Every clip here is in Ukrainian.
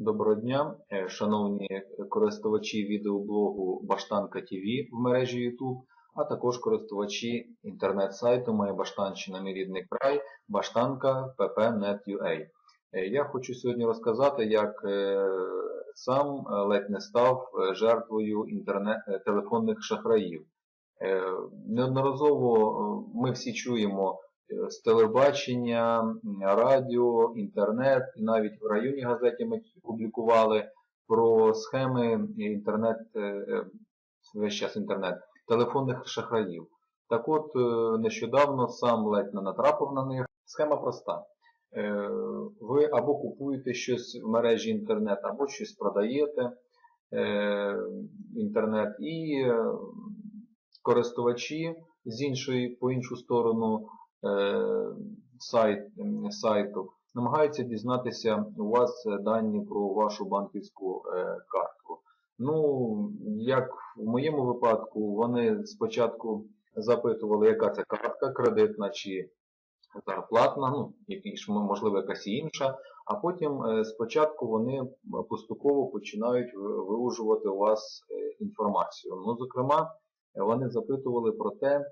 Доброго дня, е, шановні користувачі відеоблогу Баштанка ТВ в мережі YouTube, а також користувачі інтернет-сайту Моя Баштанщина Мій рідний край Баштанка pp.net.ua. Е, Я хочу сьогодні розказати, як е, сам ледь не став жертвою інтернет, телефонних шахраїв. Неодноразово ми всі чуємо телебачення, радіо, інтернет, і навіть в районній газеті ми публікували про схеми інтернет, е, е, весь час інтернет, телефонних шахраїв. Так от, е, нещодавно сам ледь не натрапив на них. Схема проста. Ви або купуєте щось в мережі інтернет, або щось продаєте інтернет, і користувачі з іншої, по іншу сторону сайт, сайту намагаються дізнатися у вас е, дані про вашу банківську е, картку. Ну, як в моєму випадку, вони спочатку запитували, яка це картка, кредитна чи зарплатна, ну, можливо, якась інша, а потім е, спочатку вони поступово починають ви- вилужувати у вас е, інформацію. Ну, зокрема, е, вони запитували про те, е,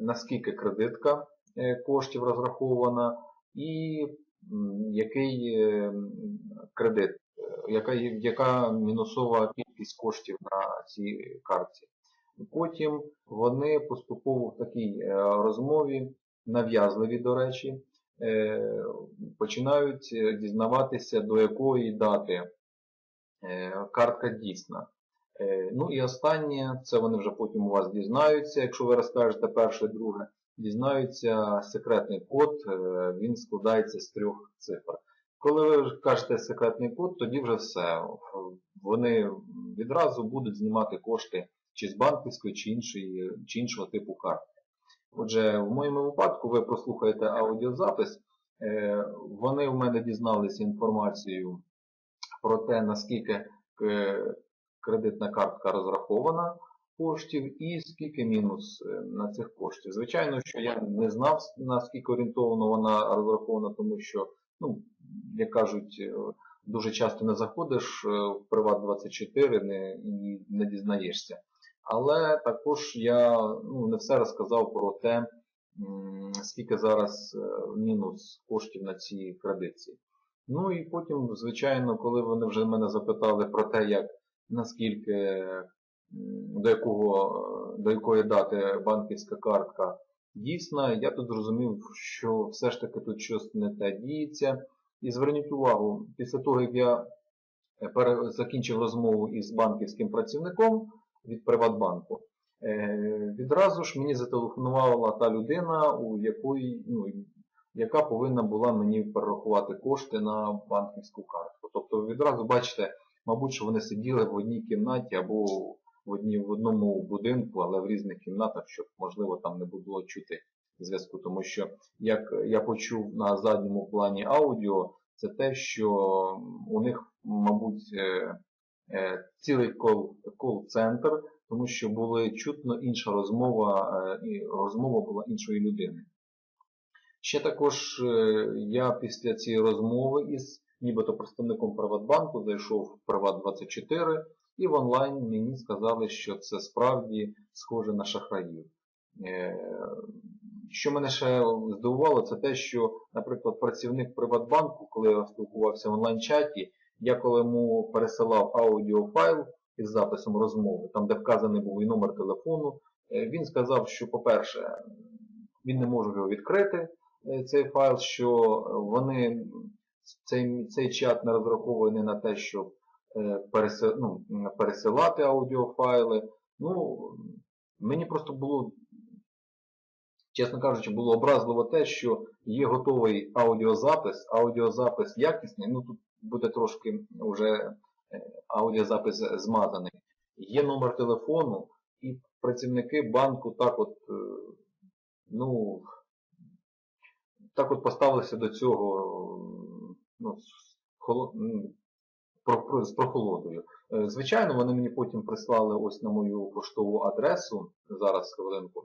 наскільки кредитка е, коштів розрахована і який е, кредит, е, яка, яка мінусова кількість коштів на цій картці. Потім вони поступово в такій е, розмові, нав'язливі, до речі, е, починають е, дізнаватися, до якої дати е, картка дійсна. Е, Ну і останнє, це вони вже потім у вас дізнаються, якщо ви розкажете перше, друге, дізнаються секретний код, е, він складається з трьох цифр. Коли ви кажете секретний код, тоді вже все. Вони відразу будуть знімати кошти чи з банківської, чи, іншої, чи іншого типу картки. Отже, в моєму випадку ви прослухаєте аудіозапис. Е, Вони в мене дізналися інформацію про те, наскільки кредитна картка розрахована коштів і скільки мінус е, на цих коштів. Звичайно, що я не знав, наскільки орієнтовано вона розрахована, тому що, ну, як кажуть, е, дуже часто не заходиш е, в Приват24 не, і не дізнаєшся. Але також я ну, не все розказав про те, скільки зараз мінус коштів на цій кредитці. Ну і потім, звичайно, коли вони вже мене запитали про те, як наскільки до, якого, до якої дати банківська картка дійсна, я тут зрозумів, що все ж таки тут щось не те діється. І зверніть увагу, після того, як я е, закінчив розмову із банківським працівником від Приватбанку, е, відразу ж мені зателефонувала та людина, у якої, ну, яка повинна була мені перерахувати кошти на банківську картку. Тобто відразу бачите, мабуть, що вони сиділи в одній кімнаті або в, одній, в одному будинку, але в різних кімнатах, щоб, можливо, там не було чути зв'язку. Тому що, як я почув на задньому плані аудіо, це те, що у них, мабуть, е, е, цілий кол- кол-центр, тому що були чутно інша розмова, е, і розмова була іншої людини. Ще також я після цієї розмови із нібито представником Приватбанку зайшов в Приват24 і в онлайн мені сказали, що це справді схоже на шахраїв. Е, Що мене ще здивувало, це те, що, наприклад, працівник Приватбанку, коли я спілкувався в онлайн-чаті, я коли йому пересилав аудіофайл із записом розмови, там де вказаний був і номер телефону, е, він сказав, що, по-перше, він не може його відкрити, е, цей файл, що вони цей, цей чат не розрахований на те, щоб е, переси- ну, пересилати аудіофайли. Ну, мені просто було, чесно кажучи, було образливо те, що є готовий аудіозапис, аудіозапис якісний, ну тут буде трошки вже е, аудіозапис змазаний. Є номер телефону, і працівники банку так от, е, ну, так от поставилися до цього ну, з, холо- про- про- з прохолодою. Е, Звичайно, вони мені потім прислали ось на мою поштову адресу, зараз хвилинку,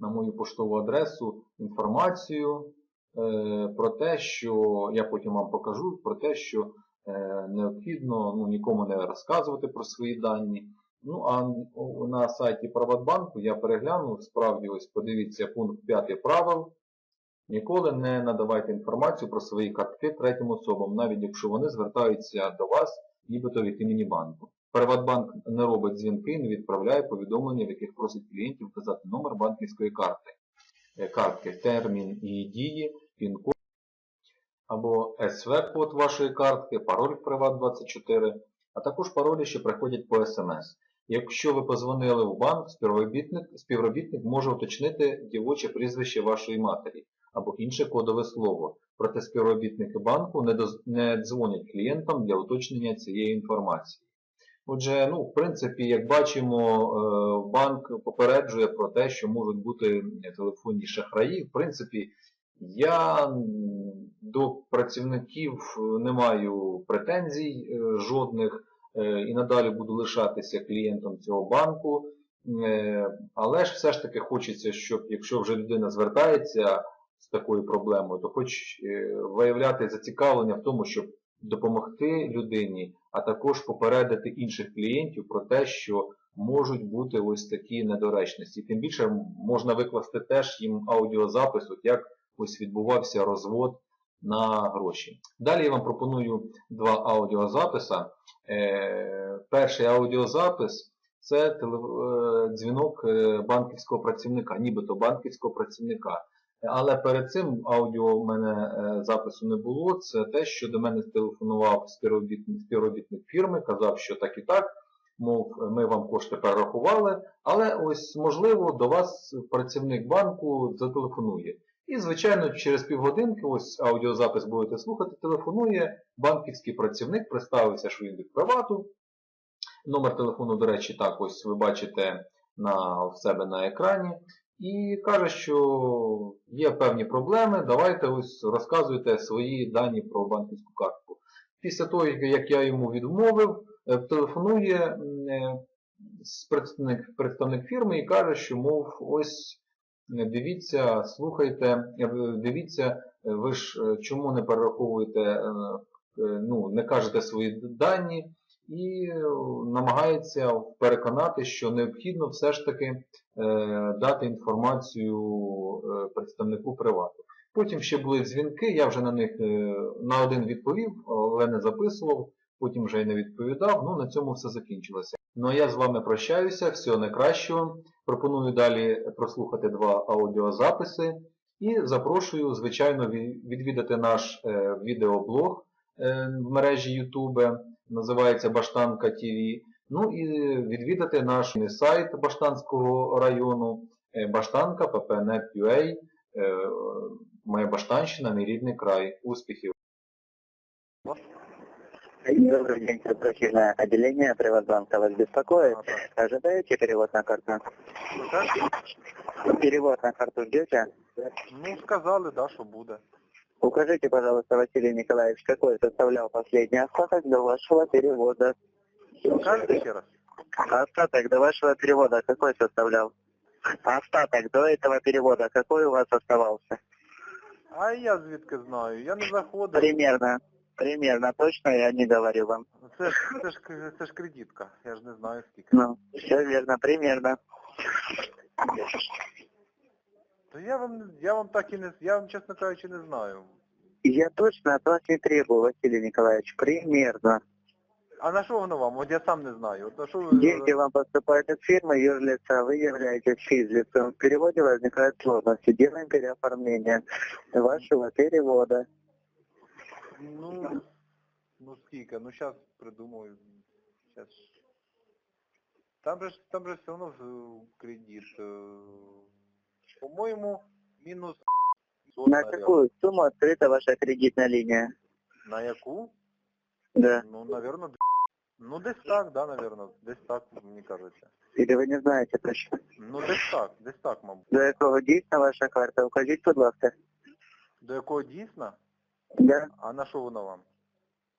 на мою поштову адресу інформацію, е, про те, що я потім вам покажу, про те, що е, необхідно ну, нікому не розказувати про свої дані. Ну, а на сайті Приватбанку я переглянув, справді ось подивіться пункт 5 правил. Ніколи не надавайте інформацію про свої картки третім особам, навіть якщо вони звертаються до вас, нібито від імені банку. Приватбанк не робить дзвінки, не відправляє повідомлення, в яких просить клієнтів вказати номер банківської карти, е, картки, термін її дії, пін-код або СВ-код вашої картки, пароль Приват24, а також паролі, що приходять по СМС. Якщо ви позвонили в банк, співробітник, співробітник може уточнити дівоче прізвище вашої матері або інше кодове слово. Проте співробітники банку не, дзвонять клієнтам для уточнення цієї інформації. Отже, ну, в принципі, як бачимо, е, банк попереджує про те, що можуть бути телефонні шахраї. В принципі, я до працівників не маю претензій е, жодних е, і надалі буду лишатися клієнтом цього банку. Але ж все ж таки хочеться, щоб якщо вже людина звертається такою проблемою, то хоч е, виявляти зацікавлення в тому, щоб допомогти людині, а також попередити інших клієнтів про те, що можуть бути ось такі недоречності. Тим більше можна викласти теж їм аудіозапис, от як ось відбувався розвод на гроші. Далі я вам пропоную два аудіозаписа. Е, перший аудіозапис це е, дзвінок банківського працівника, нібито банківського працівника. Але перед цим аудіо в мене е, запису не було. Це те, що до мене телефонував співробітник, співробітник фірми, казав, що так і так, мов ми вам кошти перерахували, але ось можливо до вас працівник банку зателефонує. І, звичайно, через півгодинки, ось аудіозапис будете слухати, телефонує банківський працівник, представився, що він від привату. Номер телефону, до речі, так ось ви бачите на, в себе на екрані. І каже, що є певні проблеми, давайте ось розказуйте свої дані про банківську картку. Після того, як я йому відмовив, е, телефонує е, представник, представник фірми і каже, що мов ось е, дивіться, слухайте, дивіться, ви ж чому не перераховуєте, ну, не кажете свої дані, і е, намагається переконати, що необхідно все ж таки е, дати інформацію е, представнику привату. Потім ще були дзвінки, я вже на них на один відповів, але не записував, потім вже й не відповідав. Ну, на цьому все закінчилося. Ну а я з вами прощаюся, всього найкращого. Пропоную далі прослухати два аудіозаписи і запрошую, звичайно, відвідати наш відеоблог в мережі YouTube, називається Баштанка ТВ. Ну і відвідати наш сайт Баштанського району е, Баштанка, ppnet.ua, е, моя Баштанщина, мій рідний край. Успіхів! Добрый день, корпоративное отделение Приватбанка вас беспокоит. Ожидаете перевод на карту? Перевод на карту ждете? Ну, сказали, да, що буде. Укажите, пожалуйста, Василий Николаевич, какой составлял последний остаток до вашего перевода? Скажете ще раз? Остаток до вашего перевода какой составлял? Остаток до этого перевода какой у вас оставался? А я звідки знаю? Я не заходив. Примерно. Примерно. Точно я не говорю вам. Це ж, це ж, це ж кредитка. Я ж не знаю скільки. Ну, все верно. Примерно. То я вам, я вам так і не, я вам, чесно кажучи, не знаю. Я точно от вас не требую, Василий Николаевич. Примерно. А на що воно вам? От я сам не знаю. От на що ви... Деньги вам поступают от фирмы, юрлица, вы являетесь физлицем. В переводе возникают сложности. Делаем переоформление вашего перевода. Ну, ну скільки? Ну, зараз придумаю. Щас. Там же, там же все е, кредит. По-моєму, мінус... сот, На какую сумму открыта ваша кредитная линия? На яку? Да. Ну, наверное, ну десь так, да, наверное, десь так, мені кажеться. Или вы не знаете точно? Ну десь так, десь так, мабуть. До якого дійсна ваша карта? Укажіть, будь ласка. До якого дійсно? Да. А на що воно вам?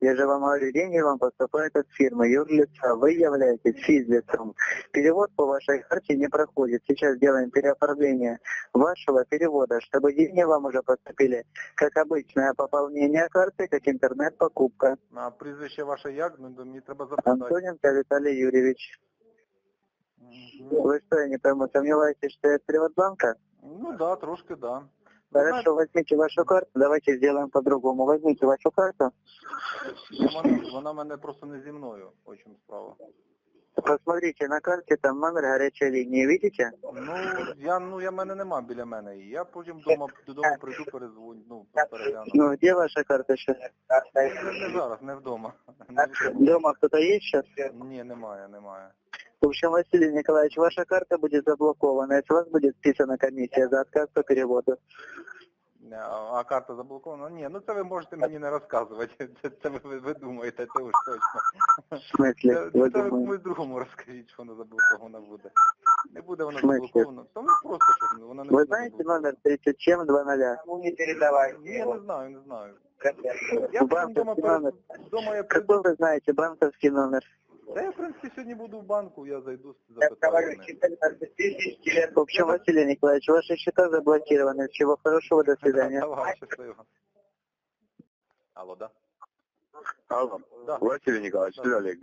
Я же вам говорю, деньги вам поступают от фирмы, юрлица, вы являетесь физлицом. Перевод по вашей карте не проходит. Сейчас делаем переоформление вашего перевода, чтобы деньги вам уже поступили как обычное пополнение карты, как интернет-покупка. А прізвище ваше як? Ну, мені треба запитати. Антоненко Виталий Юрьевич. Мгм. Вы что, я не пойму, сомневаетесь, что это перевод банка? Ну да, трошки да. Хорошо, возьмите вашу карту, давайте сделаем по-другому. Возьмите вашу карту, вона, вона мене просто не зі мною, чому справа. посмотрите на карте, там номер горячей линии, видите? Ну, я, ну, я мене нема біля мене її. Я потім вдома, додому прийду, перезвоню, ну, перегляну. Ну, где ваша карта сейчас? Не, не зараз, не вдома. Не вдома. Дома кто-то есть сейчас? Ні, немає, немає. В общем, Василий Николаевич, ваша карта будет заблокована, и с вас будет списана комиссия за отказ по переводу. Не, А, а карта заблокована? Ні, ну це ви можете мені не розказувати. Це, це ви, ви, ви думаєте, це уж точно. В смысле? Це, Вы це ви думаете? комусь другому розкажіть, що вона заблокована буде. Не буде вона В смислі? заблокована. Тому просто, що вона не Вы буде знаете заблокована. номер 37 20? Ні, я не знаю, не знаю. Я потім Банковский вдома, пере... номер. вдома я Какой прийду. вы знаете банковский номер? Та я, в принципі, сьогодні буду в банку, я зайду, запитаю. у них. В общем, Василий Николаевич, ваши счета заблокированы. Всего хорошего, до свидания. Давай, щасливо. Алло, да? Алло, Да. Василий Николаевич, Да. Олег.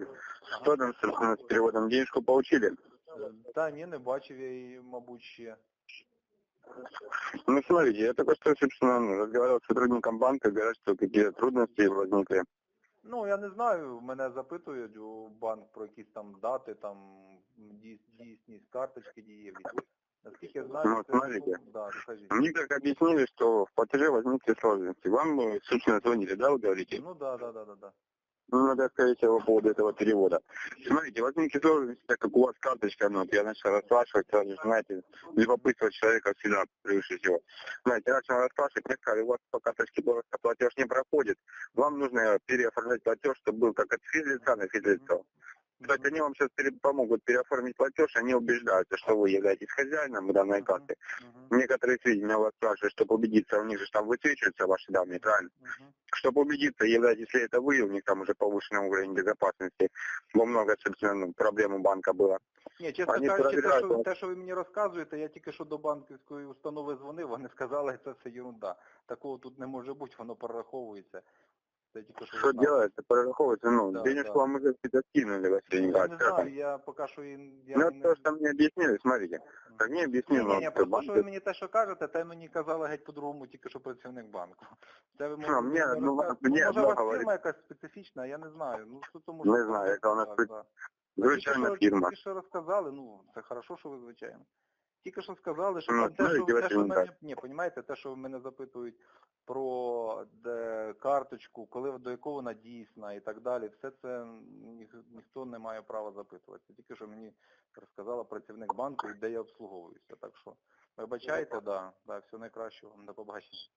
Что там, собственно, с переводом? Денежку получили? Е, Та ні, не бачив я її, мабуть, ще. Ну, смотрите, я только что, собственно, ну, разговаривал с сотрудником банка, говорят, что какие-то трудности возникли. Ну, я не знаю, мене запитують у банк про якісь там дати, там дійс- дійсність карточки дієві. Наскільки я знаю, Ну, це... смотрите. Да, скажіть. Мне как объяснили, что в платеже возникли сложности. Вам, э, собственно, звонили, да, вы говорите? Ну, да, да, да, да, да. Ну, надо сказать по поводу этого перевода. Смотрите, возникли сложности, так как у вас карточка, ну, я начал расспрашивать, сразу знаете, любопытство человека всегда превыше всего. Знаете, я начал расспрашивать, мне сказали, у вас по карточке просто платеж не проходит, вам нужно переоформлять платеж, чтобы был как от физлица на физлицо. Кстати, они вам сейчас помогут переоформить платеж, они убеждаются, что вы являетесь хозяином данной карты. Мгм, Некоторые сведения вас спрашивают, чтобы убедиться, у них же там высвечиваются ваши данные, правильно? мгм. Чтобы убедиться, являетесь ли это вы, у них там уже повышенный уровень безопасности, во много, собственно, ну, проблем у банка было. Ні, чесно Вони кажучи, те перевіряють, що, ну. те, що ви мені розказуєте, я тільки що до банківської установи дзвонив, вони сказали, це все ерунда. Такого тут не може бути, воно перераховується. Це тільки що Что ви знали. делается, прораховывается, ну, Да, денежку да. вам уже где-то скинули, Василий Я не Николаевич. как знаю, вам? я поки що і- я Ну, не... то, что мне объяснили, смотрите, как мне Ні, объяснил, ні, ні, ну, просто що ви банк, мені те, що кажете, те мені казали геть по-другому, тільки що працівник банку. Це ви Ну, мені не одно- розказ- мені ну, може, одно у вас говорить. фірма якась специфічна, я не знаю. Ну, що то Не знаю, яка у нас Так, спец- так. звичайна Тільки що- фірма. Тільки що розказали, ну, це хорошо, що ви звичайно. Тільки що сказали, що Ну, те, що, те, що мене, ні, понімаєте, те, що ви мене запитують про де, карточку, коли до якого вона дійсна і так далі, все це ніх, ніхто не має права запитувати. Тільки що мені розказала працівник банку, де я обслуговуюся. Так що, вибачайте, да, да, все найкращого, до побачення.